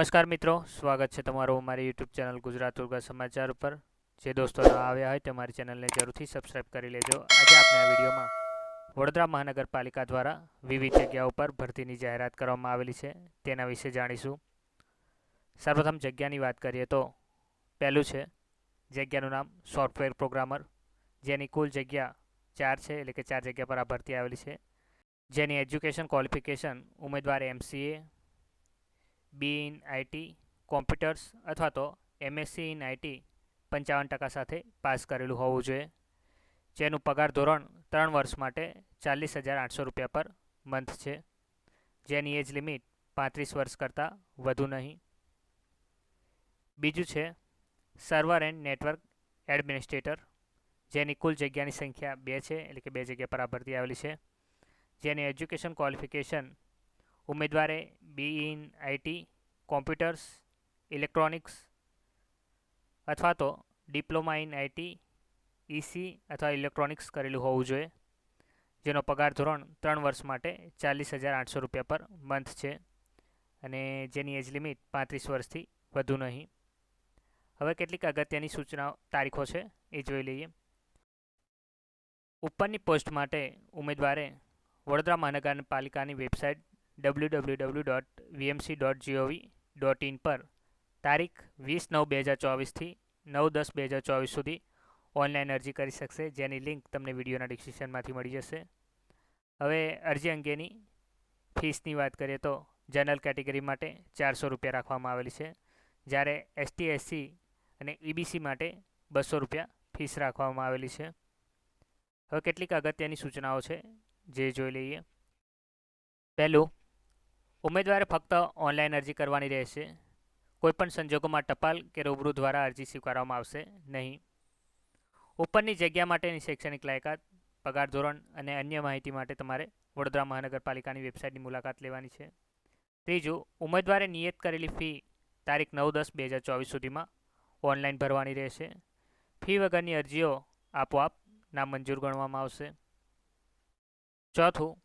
નમસ્કાર મિત્રો, સ્વાગત છે તમારું મારી યુટ્યુબ ચેનલ ગુજરાત ઉર્ગા સમાચાર ઉપર. જે દોસ્તો આવ્યા હોય તે મારી ચેનલને જરૂરથી સબસ્ક્રાઇબ કરી લેજો. આજે આપણે આ વિડીયોમાં વડોદરા મહાનગરપાલિકા દ્વારા વિવિધ જગ્યાઓ પર ભરતીની જાહેરાત કરવામાં આવેલી છે. તેના વિશે જાણીશું. સર્વપ્રથમ જગ્યાની વાત કરીએ તો પહેલું છે જગ્યાનું નામ સોફ્ટવેર પ્રોગ્રામર જેની કુલ જગ્યા ચાર છે, એટલે કે ચાર જગ્યા પર આ ભરતી આવેલી છે. જેની એજ્યુકેશન ક્વોલિફિકેશન ઉમેદવાર MCA B in IT computers અથવા તો એમએસસી ઇન આઈટી પંચાવન ટકા સાથે પાસ કરેલું હોવું જોઈએ. જેનું પગાર ધોરણ ત્રણ વર્ષ માટે ચાલીસ હજાર આઠસો રૂપિયા પર મંથ છે. જેની એજ લિમિટ પાંત્રીસ વર્ષ કરતાં વધુ નહીં. બીજું છે સર્વર એન્ડ નેટવર્ક એડમિનિસ્ટ્રેટર, જેની કુલ જગ્યાની સંખ્યા બે છે, એટલે કે બે જગ્યા પર આ ભરતી આવેલી છે. જેની એજ્યુકેશન ક્વોલિફિકેશન ઉમેદવારે B in IT computers electronics અથવા તો ડિપ્લોમા ઇન આઈટી ઇસી અથવા ઇલેક્ટ્રોનિક્સ કરેલું હોવું જોઈએ, જેનો પગાર ધોરણ ત્રણ વર્ષ માટે ચાલીસ હજાર આઠસો રૂપિયા પર મંથ છે અને જેની એજ લિમિટ પાંત્રીસ વર્ષથી વધુ નહીં. હવે કેટલીક અગત્યની સૂચનાઓ, તારીખો છે, એ જોઈ લઈએ. ઉપરની પોસ્ટ માટે ઉમેદવારે વડોદરા મહાનગરપાલિકાની website W dot VMC dot GOV dot in પર તારીખ વીસ નવ બે હજાર ચોવીસથી નવ દસ બે હજાર ચોવીસ સુધી ઓનલાઈન અરજી કરી શકશે. જેની લિંક તમને વિડીયોના ડિસ્ક્રિપ્શનમાંથી મળી જશે. હવે અરજી અંગેની ફીસની વાત કરીએ તો જનરલ કેટેગરી માટે ચારસો રૂપિયા રાખવામાં આવેલી છે. જ્યારે એસટી, એસસી અને ઈબીસી માટે બસો રૂપિયા ફીસ રાખવામાં આવેલી છે. હવે કેટલીક અગત્યની સૂચનાઓ છે જે જોઈ લઈએ. પહેલું ઉમેદવારે ફક્ત ઓનલાઈન અરજી કરવાની રહેશે. કોઈપણ સંજોગોમાં ટપાલ કે રૂબરૂ દ્વારા અરજી સ્વીકારવામાં આવશે નહીં. ઉપરની જગ્યા માટેની શૈક્ષણિક લાયકાત, પગાર ધોરણ અને અન્ય માહિતી માટે તમારે વડોદરા મહાનગરપાલિકાની વેબસાઇટની મુલાકાત લેવાની છે. ત્રીજું, ઉમેદવારે નિયત કરેલી ફી તારીખ નવ દસ બે હજાર ચોવીસ સુધીમાં ઓનલાઈન ભરવાની રહેશે. ફી વગરની અરજીઓ આપોઆપ નામંજૂર ગણવામાં આવશે. ચોથું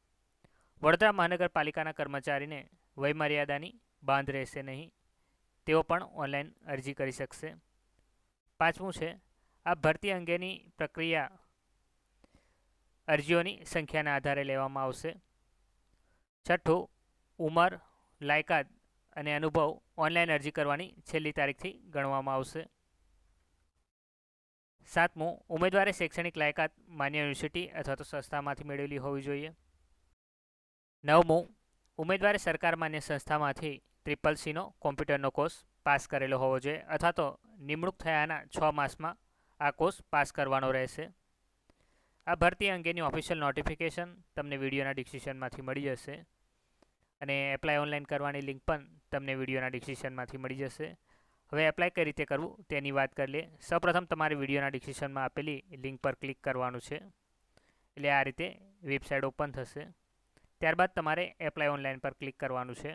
વડોદરા મહાનગરપાલિકાના કર્મચારીને વયમર્યાદાની બાંધ રહેશે નહીં. તેઓ પણ ઓનલાઈન અરજી કરી શકશે. પાંચમું છે, આ ભરતી અંગેની પ્રક્રિયા અરજીઓની સંખ્યાના આધારે લેવામાં આવશે. છઠ્ઠું, ઉંમર, લાયકાત અને અનુભવ ઓનલાઈન અરજી કરવાની છેલ્લી તારીખથી ગણવામાં આવશે. સાતમું, ઉમેદવારે શૈક્ષણિક લાયકાત માન્ય યુનિવર્સિટી અથવા તો સંસ્થામાંથી મેળવેલી હોવી જોઈએ. નવમું, ઉમેદવારે સરકાર માન્ય સંસ્થામાંથી ટ્રિપલ સીનો કોમ્પ્યુટરનો કોર્સ પાસ કરેલો હોવો જોઈએ અથવા તો નિમણૂક થયાના છ માસમાં આ કોર્સ પાસ કરવાનો રહેશે. આ ભરતી અંગેની ઓફિશિયલ નોટિફિકેશન તમને વિડીયોના ડિસ્ક્રિપ્શનમાંથી મળી જશે. અને એપ્લાય ઓનલાઈન કરવાની લિંક પણ તમને વિડીયોના ડિસ્ક્રિપ્શનમાંથી મળી જશે. હવે એપ્લાય કઈ રીતે કરવું તેની વાત કરી લઈએ. સૌપ્રથમ તમારે વિડીયોના ડિસ્ક્રિપ્શનમાં આપેલી લિંક પર ક્લિક કરવાનું છે. એટલે આ રીતે વેબસાઇટ ઓપન થશે. ત્યારબાદ તમારે એપ્લાય ઓનલાઈન પર ક્લિક કરવાનું છે.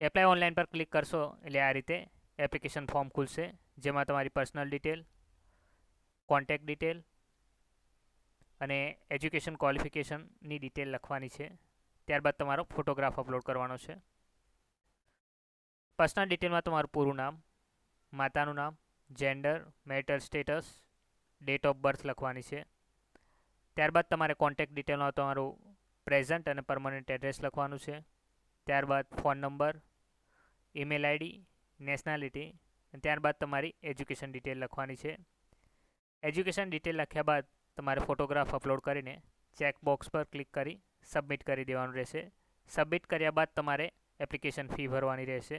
એપ્લાય ઓનલાઈન પર ક્લિક કરશો એટલે આ રીતે એપ્લિકેશન ફોર્મ ખુલશે, જેમાં તમારી પર્સનલ ડિટેલ કોન્ટેક્ટ ડિટેલ અને એજ્યુકેશન ક્વોલિફિકેશનની ડિટેલ લખવાની છે. ત્યારબાદ તમારો ફોટોગ્રાફ અપલોડ કરવાનો છે. પર્સનલ ડિટેલમાં તમારું પૂરું નામ, માતાનું નામ gender marital status date of birth લખવાની છે. ત્યારબાદ તમારે કોન્ટેક્ટ ડિટેલમાં તમારું પ્રેઝન્ટ અને પરમનન્ટ એડ્રેસ લખવાનું છે. ત્યારબાદ phone number email ID nationality ત્યારબાદ તમારી એજ્યુકેશન ડિટેલ લખવાની છે. એજ્યુકેશન ડિટેલ લખ્યા બાદ તમારે ફોટોગ્રાફ અપલોડ કરીને ચેક બોક્સ પર ક્લિક કરી સબમિટ કરી દેવાનું રહેશે. સબમિટ કર્યા બાદ તમારે એપ્લિકેશન ફી ભરવાની રહેશે.